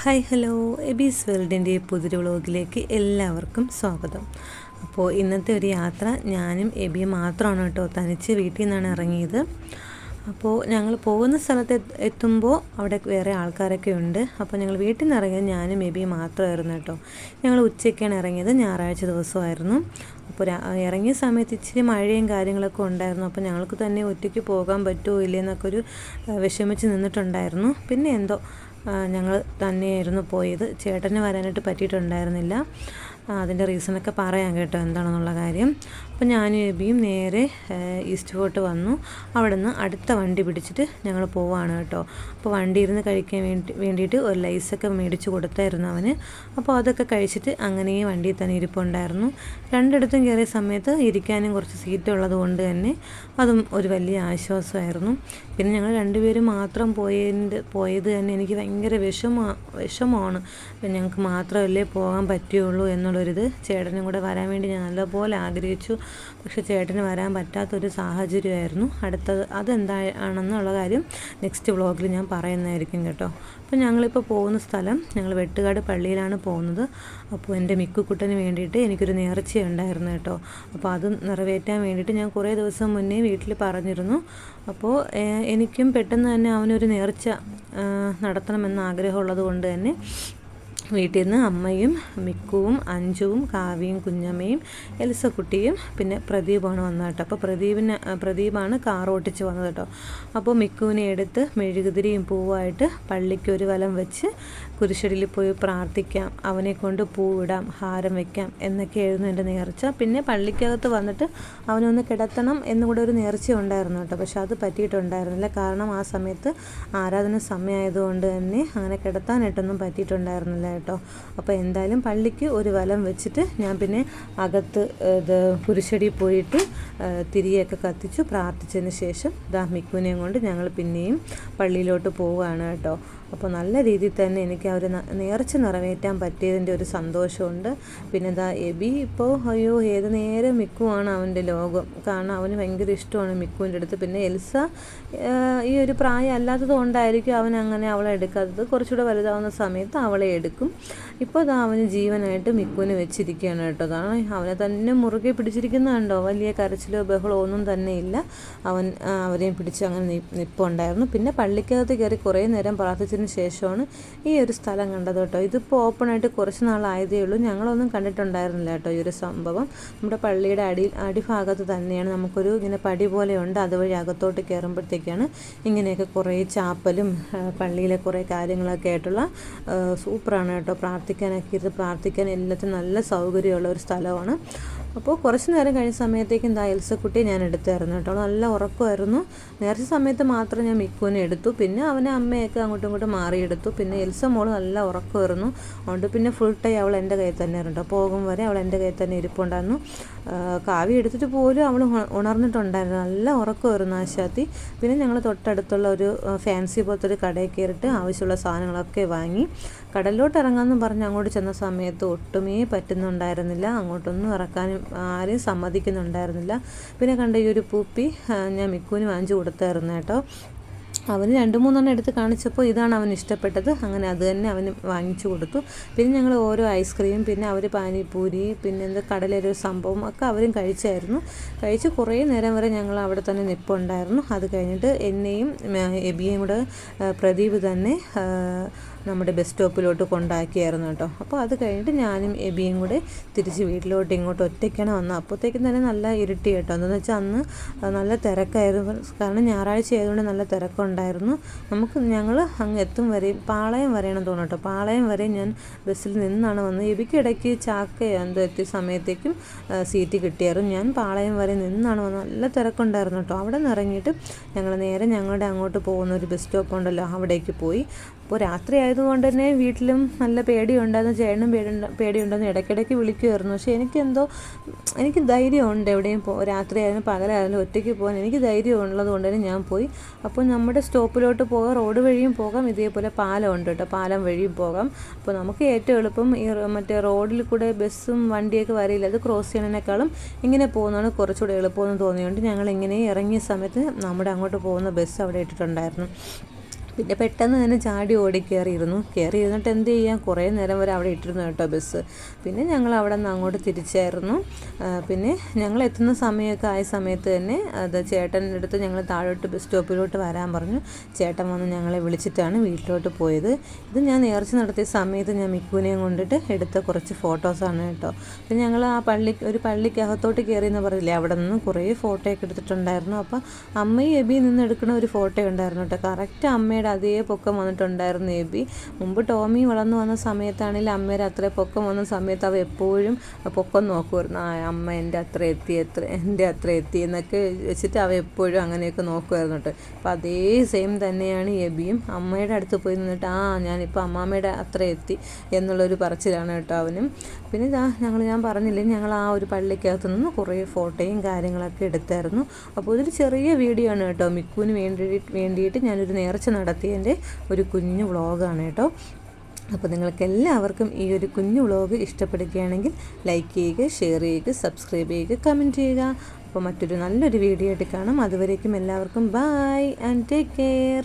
Hi hello. എബീസ് വേൾഡിന്റെ പുതിയ വ്ളോഗിലേക്ക് എല്ലാവർക്കും സ്വാഗതം. അപ്പോൾ ഇന്നത്തെ ഒരു യാത്ര ഞാനും എബിയും മാത്രമാണ് കേട്ടോ തനിച്ച് വീട്ടിൽ നിന്നാണ് ഇറങ്ങിയത്. അപ്പോൾ ഞങ്ങൾ പോകുന്ന സ്ഥലത്ത് എത്തുമ്പോൾ അവിടെ വേറെ ആൾക്കാരൊക്കെ ഉണ്ട്. അപ്പോൾ ഞങ്ങൾ വീട്ടിൽ നിന്ന് ഇറങ്ങിയത് ഞാനും എബിയും മാത്രമായിരുന്നു കേട്ടോ. ഞങ്ങൾ ഉച്ചയ്ക്കാണ് ഇറങ്ങിയത് ഞായറാഴ്ച ദിവസമായിരുന്നു. അപ്പോൾ ഇറങ്ങിയ സമയത്ത് ഇച്ചിരി മഴയും കാര്യങ്ങളൊക്കെ ഉണ്ടായിരുന്നു. അപ്പോൾ ഞങ്ങൾക്ക് തന്നെ ഒറ്റയ്ക്ക് പോകാൻ പറ്റുമോ ഇല്ലയെന്നൊക്കെ ഒരു വിഷമിച്ച് നിന്നിട്ടുണ്ടായിരുന്നു. പിന്നെ എന്തോ ഞങ്ങൾ തന്നെയായിരുന്നു പോയത്. ചേട്ടന് വരാനായിട്ട് പറ്റിയിട്ടുണ്ടായിരുന്നില്ല. അതിന്റെ റീസണൊക്കെ പറയാം കേട്ടോ എന്താണെന്നുള്ള കാര്യം. അപ്പോൾ ഞാനും എബിയും നേരെ ഈസ്റ്റ് ഫോർട്ട് വന്നു. അവിടെ നിന്ന് അടുത്ത വണ്ടി പിടിച്ചിട്ട് ഞങ്ങൾ പോവാണ് കേട്ടോ. അപ്പോൾ വണ്ടി ഇരുന്ന് കഴിക്കാൻ വേണ്ടി വേണ്ടിയിട്ട് ഒരു ലൈസൊക്കെ മേടിച്ച് കൊടുത്തായിരുന്നു അവന്. അപ്പോൾ അതൊക്കെ കഴിച്ചിട്ട് അങ്ങനെ വണ്ടിയിൽ തന്നെ ഇരിപ്പുണ്ടായിരുന്നു. രണ്ടിടത്തും കയറിയ സമയത്ത് ഇരിക്കാനും കുറച്ച് സീറ്റ് ഉള്ളത് കൊണ്ട് തന്നെ അതും ഒരു വലിയ ആശ്വാസമായിരുന്നു. പിന്നെ ഞങ്ങൾ രണ്ടുപേരും മാത്രം പോയതിന്റെ പോയത് തന്നെ എനിക്ക് ഭയങ്കര വിഷമ വിഷമമാണ്. ഞങ്ങൾക്ക് മാത്രമല്ലേ പോകാൻ പറ്റുകയുള്ളൂ എന്നുള്ളൊരിത് ചേട്ടനും കൂടെ വരാൻ വേണ്ടി ഞാൻ നല്ലപോലെ ആഗ്രഹിച്ചു. പക്ഷേ ചേട്ടന് വരാൻ പറ്റാത്തൊരു സാഹചര്യമായിരുന്നു. അടുത്തത് അതെന്താണെന്നുള്ള കാര്യം നെക്സ്റ്റ് വ്ളോഗിൽ ഞാൻ പറയുന്നതായിരിക്കും കേട്ടോ. അപ്പോൾ ഞങ്ങളിപ്പോൾ പോകുന്ന സ്ഥലം ഞങ്ങൾ വെട്ടുകാട് പള്ളിയിലാണ് പോകുന്നത്. അപ്പോൾ എന്റെ മിക്കുക്കുട്ടന് വേണ്ടിയിട്ട് എനിക്കൊരു നേർച്ച ഉണ്ടായിരുന്നു കേട്ടോ. അപ്പോൾ അത് നിറവേറ്റാൻ വേണ്ടിയിട്ട് ഞാൻ കുറേ ദിവസം മുന്നേ വീട്ടിൽ പറഞ്ഞിരുന്നു. അപ്പോൾ എനിക്കും പെട്ടെന്ന് തന്നെ അവനൊരു നേർച്ച നടത്തണമെന്ന് ആഗ്രഹമുള്ളത് കൊണ്ട് തന്നെ വീട്ടിൽ നിന്ന് അമ്മയും മിക്കുവും അഞ്ചുവും കാവ്യയും കുഞ്ഞമ്മയും എലിസക്കുട്ടിയും പിന്നെ പ്രദീപാണ് വന്നത് കേട്ടോ. അപ്പോൾ പ്രദീപിന് പ്രദീപാണ് കാർ ഓട്ടിച്ച് വന്നത് കേട്ടോ. അപ്പോൾ മിക്കുവിനെ എടുത്ത് മെഴുകുതിരിയും പൂവായിട്ട് പള്ളിക്ക് ഒരു വലം വെച്ച് കുരിശടിയിൽ പോയി പ്രാർത്ഥിക്കാം. അവനെ കൊണ്ട് പൂവിടാം ഹാരം വെക്കാം എന്നൊക്കെയായിരുന്നു എന്റെ നേർച്ച. പിന്നെ പള്ളിക്കകത്ത് വന്നിട്ട് അവനൊന്ന് കിടത്തണം എന്നുകൂടെ ഒരു നേർച്ച ഉണ്ടായിരുന്നു കേട്ടോ. പക്ഷെ അത് പറ്റിയിട്ടുണ്ടായിരുന്നില്ല. കാരണം ആ സമയത്ത് ആരാധന സമയമായതുകൊണ്ട് തന്നെ അങ്ങനെ കിടത്താനായിട്ടൊന്നും പറ്റിയിട്ടുണ്ടായിരുന്നില്ല കേട്ടോ. അപ്പോൾ എന്തായാലും പള്ളിക്ക് ഒരു വലം വെച്ചിട്ട് ഞാൻ പിന്നെ അകത്ത് ഇത് കുരിശടി പോയിട്ട് തിരിയൊക്കെ കത്തിച്ചു പ്രാർത്ഥിച്ചതിന് ശേഷം ദാ മിക്കുവിനെയും കൊണ്ട് ഞങ്ങൾ പിന്നെയും പള്ളിയിലോട്ട് പോവുകയാണ് കേട്ടോ. അപ്പോൾ നല്ല രീതിയിൽ തന്നെ എനിക്ക് ഒരു നേർച്ച നിറവേറ്റാൻ പറ്റിയതിന്റെ ഒരു സന്തോഷമുണ്ട്. പിന്നെ ദാ എബി ഇപ്പോൾ അയ്യോ ഏത് നേരം മിക്കുവാണ് അവന്റെ ലോകം. കാരണം അവന് ഭയങ്കര ഇഷ്ടമാണ് മിക്കുവിന്റെ അടുത്ത്. പിന്നെ എൽസ ഈ ഒരു പ്രായം അല്ലാത്തത് കൊണ്ടായിരിക്കും അവൻ അങ്ങനെ അവളെ എടുക്കാത്തത്. കുറച്ചുകൂടെ വലുതാവുന്ന സമയത്ത് അവളെ എടുക്കും. ഇപ്പോൾ അതാ അവന് ജീവനായിട്ട് മിക്കുവിന് വെച്ചിരിക്കുകയാണ് കേട്ടോ. കാരണം അവനെ തന്നെ മുറുകെ പിടിച്ചിരിക്കുന്നതുണ്ടോ വലിയ കരച്ചിലോ ബഹളോ ഒന്നും തന്നെ ഇല്ല. അവൻ അവരെയും പിടിച്ച് അങ്ങനെ നിപ്പുണ്ടായിരുന്നു. പിന്നെ പള്ളിക്കകത്ത് കയറി കുറേ നേരം പ്രാർത്ഥിച്ചതിന് ശേഷമാണ് ഈ ഒരു സ്ഥലം കണ്ടത് കേട്ടോ. ഇതിപ്പോൾ ഓപ്പണായിട്ട് കുറച്ച് നാളായതേ ഉള്ളൂ. ഞങ്ങളൊന്നും കണ്ടിട്ടുണ്ടായിരുന്നില്ല കേട്ടോ ഈ ഒരു സംഭവം. നമ്മുടെ പള്ളിയുടെ അടി അടിഭാഗത്ത് തന്നെയാണ് നമുക്കൊരു ഇങ്ങനെ പടി പോലെയുണ്ട് അതുവഴി അകത്തോട്ട് കയറുമ്പോഴത്തേക്കാണ് ഇങ്ങനെയൊക്കെ കുറേ ചാപ്പലും പള്ളിയിലെ കുറേ കാര്യങ്ങളൊക്കെ ആയിട്ടുള്ള സൂപ്പറാണ് കേട്ടോ. പ്രാർത്ഥിക്കാനൊക്കെ ഇരുന്ന് പ്രാർത്ഥിക്കാൻ എല്ലാത്തിനും നല്ല സൗകര്യമുള്ള ഒരു സ്ഥലമാണ്. അപ്പോൾ കുറച്ച് നേരം കഴിഞ്ഞ സമയത്തേക്ക് എന്താ എൽസക്കുട്ടി ഞാൻ എടുത്തായിരുന്നു കേട്ടോ. നല്ല ഉറക്കമായിരുന്നു. നേരത്തെ സമയത്ത് മാത്രം ഞാൻ മിക്കുവിനെ എടുത്തു. പിന്നെ അവനെ അമ്മയൊക്കെ അങ്ങോട്ടും ഇങ്ങോട്ടും മാറിയെടുത്തു. പിന്നെ എൽസ മോൾ നല്ല ഉറക്കമായിരുന്നു. അതുകൊണ്ട് പിന്നെ ഫുൾ ടൈം അവൾ എന്റെ കയ്യിൽ തന്നെ ആയിരുന്നു പോകും വരെ അവൾ എന്റെ കയ്യിൽ തന്നെ ഇരിപ്പുണ്ടായിരുന്നു. കാവി കാവ്യ എടുത്തിട്ട് പോലും അവൾ ഉണ- ഉണർന്നിട്ടുണ്ടായിരുന്നു. നല്ല ഉറക്കമായിരുന്നു ആശാത്തി പിന്നെ ഞങ്ങൾ തൊട്ടടുത്തുള്ള ഒരു ഫാൻസി പോലത്തെ ഒരു കടയിൽ കയറിയിട്ട് ആവശ്യമുള്ള സാധനങ്ങളൊക്കെ വാങ്ങി. കടലിലോട്ട് ഇറങ്ങാമെന്ന് പറഞ്ഞ് അങ്ങോട്ട് ചെന്ന സമയത്ത് ഒട്ടുമേ പറ്റുന്നുണ്ടായിരുന്നില്ല. അങ്ങോട്ടൊന്നും ഇറക്കാനും ആരെയും സമ്മതിക്കുന്നുണ്ടായിരുന്നില്ല. പിന്നെ കണ്ട ഈ ഒരു പൂപ്പി ഞാൻ മിക്കുവിന് വാങ്ങിച്ചു കൊടുത്തായിരുന്നു കേട്ടോ. അവന് രണ്ട് മൂന്നെണ്ണം എടുത്ത് കാണിച്ചപ്പോൾ ഇതാണ് അവൻ ഇഷ്ടപ്പെട്ടത്. അങ്ങനെ അത് തന്നെ അവന് വാങ്ങിച്ചു കൊടുത്തു. പിന്നെ ഞങ്ങൾ ഓരോ ഐസ്ക്രീം പിന്നെ അവർ പാനിപ്പൂരി പിന്നെ എന്താ കടലൊരു സംഭവം ഒക്കെ അവരും കഴിച്ചായിരുന്നു. കഴിച്ച് കുറേ നേരം വരെ ഞങ്ങൾ അവിടെ തന്നെ നിൽപ്പുണ്ടായിരുന്നു അത് കഴിഞ്ഞിട്ട് എന്നെയും എബിയും കൂടെ പ്രദീപ് തന്നെ നമ്മുടെ ബസ് സ്റ്റോപ്പിലോട്ട് കൊണ്ടാക്കിയായിരുന്നു കേട്ടോ. അപ്പോൾ അത് കഴിഞ്ഞിട്ട് ഞാനും എബിയും കൂടെ തിരിച്ച് വീട്ടിലോട്ട് ഇങ്ങോട്ട് ഒറ്റയ്ക്കാണ് വന്നത്. അപ്പോഴത്തേക്കും തന്നെ നല്ല ഇരുട്ടി കേട്ടോ. എന്താണെന്ന് വെച്ചാൽ അന്ന് നല്ല തിരക്കായിരുന്നു. കാരണം ഞായറാഴ്ച ആയതുകൊണ്ട് നല്ല തിരക്കുണ്ടായിരുന്നു. നമുക്ക് ഞങ്ങൾ അങ്ങ് എത്തും വരെയും പാളയം വരെയാണ് തോന്നുന്നു കേട്ടോ. പാളയം വരെ ഞാൻ ബസ്സിൽ നിന്നാണ് വന്നത്. എബിക്ക് ഇടയ്ക്ക് ചാക്ക എന്തോ എത്തിയ സമയത്തേക്കും സീറ്റ് കിട്ടിയായിരുന്നു. ഞാൻ പാളയം വരെ നിന്നാണ് വന്നത്. നല്ല തിരക്കുണ്ടായിരുന്നു കേട്ടോ. അവിടെ നിന്ന് ഇറങ്ങിയിട്ട് ഞങ്ങൾ നേരെ ഞങ്ങളുടെ അങ്ങോട്ട് പോകുന്ന ഒരു ബസ് സ്റ്റോപ്പ് ഉണ്ടല്ലോ അവിടേക്ക് പോയി. അപ്പോൾ രാത്രി ആയതുകൊണ്ട് തന്നെ വീട്ടിലും നല്ല പേടിയുണ്ടായിരുന്നു ചേട്ടനും പേടി പേടിയുണ്ടെന്ന് ഇടയ്ക്കിടയ്ക്ക് വിളിക്കുമായിരുന്നു പക്ഷേ എനിക്കെന്തോ എനിക്ക് ധൈര്യമുണ്ട് എവിടെയും പോ രാത്രി ആയാലും പകലായാലും ഒറ്റയ്ക്ക് പോകാൻ. എനിക്ക് ധൈര്യം ഉള്ളത് കൊണ്ട് തന്നെ ഞാൻ പോയി. അപ്പോൾ നമ്മുടെ സ്റ്റോപ്പിലോട്ട് പോകാം. റോഡ് വഴിയും പോകാം. ഇതേപോലെ പാലം ഉണ്ട് കേട്ടോ. പാലം വഴിയും പോകാം. അപ്പോൾ നമുക്ക് ഏറ്റവും എളുപ്പം ഈ മറ്റേ റോഡിൽ കൂടെ ബസ്സും വണ്ടിയൊക്കെ വരില്ല അത് ക്രോസ് ചെയ്യണതിനേക്കാളും ഇങ്ങനെ പോകുന്നതാണ് കുറച്ചുകൂടെ എളുപ്പമെന്ന് തോന്നിയുകൊണ്ട് ഞങ്ങൾ ഇങ്ങനെ ഇറങ്ങിയ സമയത്ത് നമ്മുടെ അങ്ങോട്ട് പോകുന്ന ബസ് അവിടെ ഇട്ടിട്ടുണ്ടായിരുന്നു. പിന്നെ പെട്ടെന്ന് തന്നെ ചാടി ഓടി കയറിയിരുന്നു. കയറി ഇരുന്നിട്ട് എന്ത് ചെയ്യാം? കുറേ നേരം വരെ അവിടെ ഇട്ടിരുന്നു കേട്ടോ ബസ്. പിന്നെ ഞങ്ങൾ അവിടെ നിന്ന് അങ്ങോട്ട് തിരിച്ചായിരുന്നു. പിന്നെ ഞങ്ങൾ എത്തുന്ന സമയമൊക്കെ ആയ സമയത്ത് തന്നെ അത് ചേട്ടന്റെ അടുത്ത് ഞങ്ങൾ താഴോട്ട് ബസ് സ്റ്റോപ്പിലോട്ട് വരാൻ പറഞ്ഞു. ചേട്ടൻ വന്ന് ഞങ്ങളെ വിളിച്ചിട്ടാണ് വീട്ടിലോട്ട് പോയത്. ഇത് ഞാൻ നേർച്ച നടത്തിയ സമയത്ത് ഞാൻ മിക്കുവിനെയും കൊണ്ടിട്ട് എടുത്ത കുറച്ച് ഫോട്ടോസാണ് കേട്ടോ. പിന്നെ ഞങ്ങൾ ആ പള്ളി ഒരു പള്ളിക്കകത്തോട്ട് കയറി എന്ന് പറയില്ലേ അവിടെ നിന്ന് കുറേ ഫോട്ടോയൊക്കെ എടുത്തിട്ടുണ്ടായിരുന്നു. അപ്പോൾ അമ്മയും എബിയും നിന്ന് എടുക്കുന്ന ഒരു ഫോട്ടോ ഉണ്ടായിരുന്നു കേട്ടോ. കറക്റ്റ് അമ്മയുടെ അതേ പൊക്കം വന്നിട്ടുണ്ടായിരുന്നു എബി. മുമ്പ് ടോമി വളർന്നു വന്ന സമയത്താണെങ്കിൽ അമ്മയുടെ അത്ര പൊക്കം വന്ന സമയത്ത് അവ എപ്പോഴും പൊക്കം നോക്കുമായിരുന്നു. ആ അമ്മ എന്റെ അത്ര എത്തി എത്ര എന്റെ അത്ര എത്തി എന്നൊക്കെ വെച്ചിട്ട് അവ എപ്പോഴും അങ്ങനെയൊക്കെ നോക്കുമായിരുന്നു കേട്ടോ. അപ്പം അതേ സെയിം തന്നെയാണ് എബിയും. അമ്മയുടെ അടുത്ത് പോയി നിന്നിട്ട് ആ ഞാനിപ്പോൾ അമ്മാമ്മയുടെ അത്ര എത്തി എന്നുള്ളൊരു പറച്ചിലാണ് കേട്ടോ അവനും. പിന്നെ ഇതാ ഞങ്ങൾ ഞാൻ പറഞ്ഞില്ലേ ഞങ്ങൾ ആ ഒരു പള്ളിക്കകത്ത് നിന്ന് കുറേ ഫോട്ടോയും കാര്യങ്ങളൊക്കെ എടുത്തായിരുന്നു. അപ്പോൾ ഇതൊരു ചെറിയ വീഡിയോ ആണ് കേട്ടോ. മിക്കുവിന് വേണ്ടി വേണ്ടിയിട്ട് ഞാനൊരു നേർച്ച നടത്തിയതിന്റെ ഒരു കുഞ്ഞു വ്ളോഗാണ് കേട്ടോ. അപ്പോൾ നിങ്ങൾക്ക് എല്ലാവർക്കും ഈ ഒരു കുഞ്ഞു വ്ളോഗ് ഇഷ്ടപ്പെടുകയാണെങ്കിൽ ലൈക്ക് ചെയ്യുക ഷെയർ ചെയ്യുക സബ്സ്ക്രൈബ് ചെയ്യുക കമന്റ് ചെയ്യുക. അപ്പോൾ മറ്റൊരു നല്ലൊരു വീഡിയോ ആയിട്ട് കാണാം. അതുവരേക്കും എല്ലാവർക്കും ബൈ ആൻഡ് ടേക്ക് കെയർ.